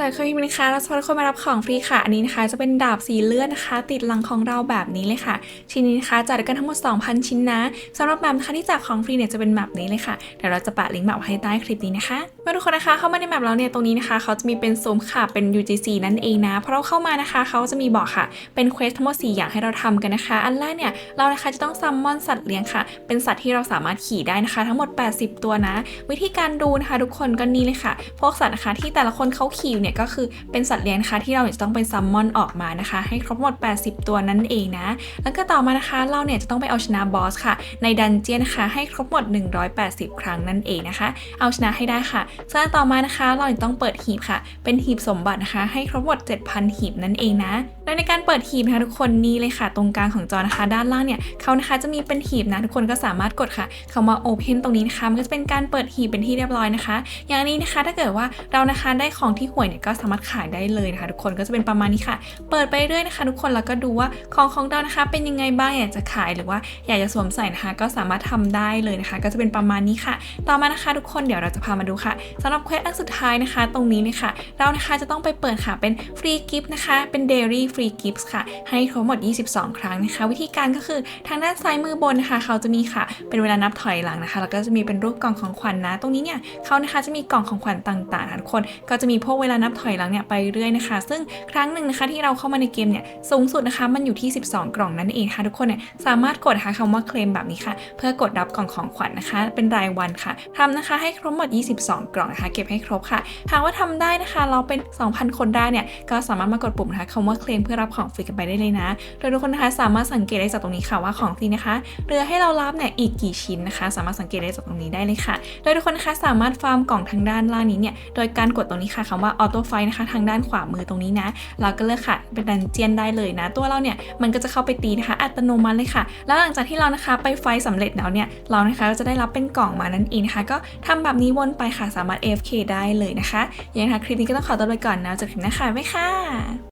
จากเคยพิมพ์นะคะเราจะพาทุกคนมารับของฟรีค่ะ อันนี้นะคะจะเป็นดาบสีเลือดนะคะ ติดหลังของเราแบบนี้เลยค่ะ ชิ้นนี้นะคะจัดกันทั้งหมด 2,000 ชิ้นนะสำหรับแบบนะคะที่จับของฟรีเนี่ยจะเป็นแบบนี้เลยค่ะเดี๋ยวเราจะแปะลิงก์แบบให้ใต้คลิปนี้นะคะเมื่อทุกคนนะคะเข้ามาในแบบแล้วเนี่ยตรงนี้นะคะเขาจะมีเป็นซูมค่ะเป็น UGC นั่นเองนะเพอเราเข้ามานะคะเขาจะมีบอกค่ะเป็นเควสทั้งหมด4อย่างให้เราทำกันนะคะ อันแรกเนี่ยเรานะคะจะต้องซัมมอนสัตว์เลี้ยงค่ะ เป็นสัตว์ที่เราสามารถขี่ได้นะคะ ทั้งหมด 80 ตัวนะ วิธีการดูนะคะ ทุกคนก็นี่เลยค่ะ พวกสัตว์นะคะที่แต่ละคนเขาขี่เนี่ยก็คือเป็นสัตว์เลี้ยงนะคะที่เราจะต้องไปซัมมอนออกมานะคะ ให้ครบหมด 80 ตัวนั่นเองนะ แล้วก็ต่อมานะคะเราเนี่ยจะต้องไปเอาชนะบอสค่ะ ในดันเจียนนะคะให้ครบหมด 180 ครั้งนั่นเองนะคะ เอาชนะให้ได้ค่ะส่วนต่อมานะคะเราเนี่ยต้องเปิดหีบค่ะ เป็นหีบสมบัตินะคะ ให้ครบหมด 7,000 หีบนั่นเองนะและในการเปิดหีบนะคะทุกคนนี่เลยค่ะ ตรงกลางของจอนะคะ ด้านล่างเนี่ยเขานะคะจะมีเป็นหีบนะทุกคนก็สามารถกดค่ะคำว่า Open ตรงนี้นะคะมันก็จะเป็นการเปิดหีบเป็นที่เรียบร้อยนะคะ อย่างนี้นะคะถ้าเกิดว่าเรานะคะได้ของที่ห่วยเนี่ยก็สามารถขายได้เลยนะคะ ทุกคนก็จะเป็นประมาณนี้ค่ะ เปิดไปเรื่อยนะคะ ทุกคนแล้วก็ดูว่าของของเรานะคะ เป็นยังไงบ้างอยากจะขายหรือว่าอยากจะสวมใส่นะคะ ก็สามารถทำได้เลยนะคะ ก็จะเป็นประมาณนี้ค่ะ ต่อมานะคะ ทุกคนเดี๋ยวเราจะพามาดูค่ะสำหรับเควสอันสุดท้ายนะคะ ตรงนี้เลยค่ะเรานะคะจะต้องไปเปิดค่ะเป็นฟรีกิฟต์นะคะ เป็นเดลี่ฟรีกิฟต์ค่ะ ให้ทั้งหมด 22 ครั้งนะคะ วิธีการก็คือทางด้านซ้ายมือบนนะคะ เขาจะมีค่ะ เป็นเวลานับถอยหลังนะคะ แล้วก็จะมีเป็นรูปกล่องของขวัญนะตรงนี้เนี่ยเขานะคะจะมีกล่องของขวัญต่างๆทุกคนก็จะมีพวกเวลานับถอยหลังเนี่ยไปเรื่อยนะคะ ซึ่งครั้งหนึ่งนะคะที่เราเข้ามาในเกมเนี่ยสูงสุดนะคะมันอยู่ที่ 12 กล่องนั่นเองค่ะทุกคนเนี่ยสามารถกดหาคำว่าเคลมแบบนี้ค่ะ เพื่อกดรับกล่องของขวัญนะคะ เป็นรายวันค่ะทำนะคะให้ครบหมด 22 กล่องนะคะ เก็บให้ครบค่ะหากว่าทำได้นะคะ เราเป็น 2,000 คนได้เนี่ยก็สามารถมากดปุ่มนะคะคำว่าเคลมเพื่อรับของฟรีกันไปได้เลยนะโดยทุกคนนะคะสามารถสังเกตได้จากตรงนี้ค่ะว่าของฟรีนะคะเหลือให้เรารับเนี่ยอีกกี่ชิ้นนะคะ สามารถสังเกตได้จากตรงนี้ได้เลยค่ะ โดยทุกคนนะคะสามารถฟาร์มกล่องทางด้านล่างนี้เนี่ยโดยการกดตรงนี้ค่ะคำว่าออโตไฟนะคะ ทางด้านขวามือตรงนี้นะ เราก็เลือกค่ะเป็นดันเจียนได้เลยนะ ตัวเราเนี่ยมันก็จะเข้าไปตีนะคะ อัตโนมัติเลยค่ะ แล้วหลังจากที่เรานะคะไปไฟสำเร็จแล้วเนี่ยเรานะคะก็จะได้รับเป็นกล่องมานั่นเองนะคะ ก็ทำแบบนี้วนไปค่ะสามารถ AFK ได้เลยนะคะยังไงคะคลิปนี้ก็ต้องขอตัวไปก่อนนะเจอกันนะคะบ๊ายค่ะ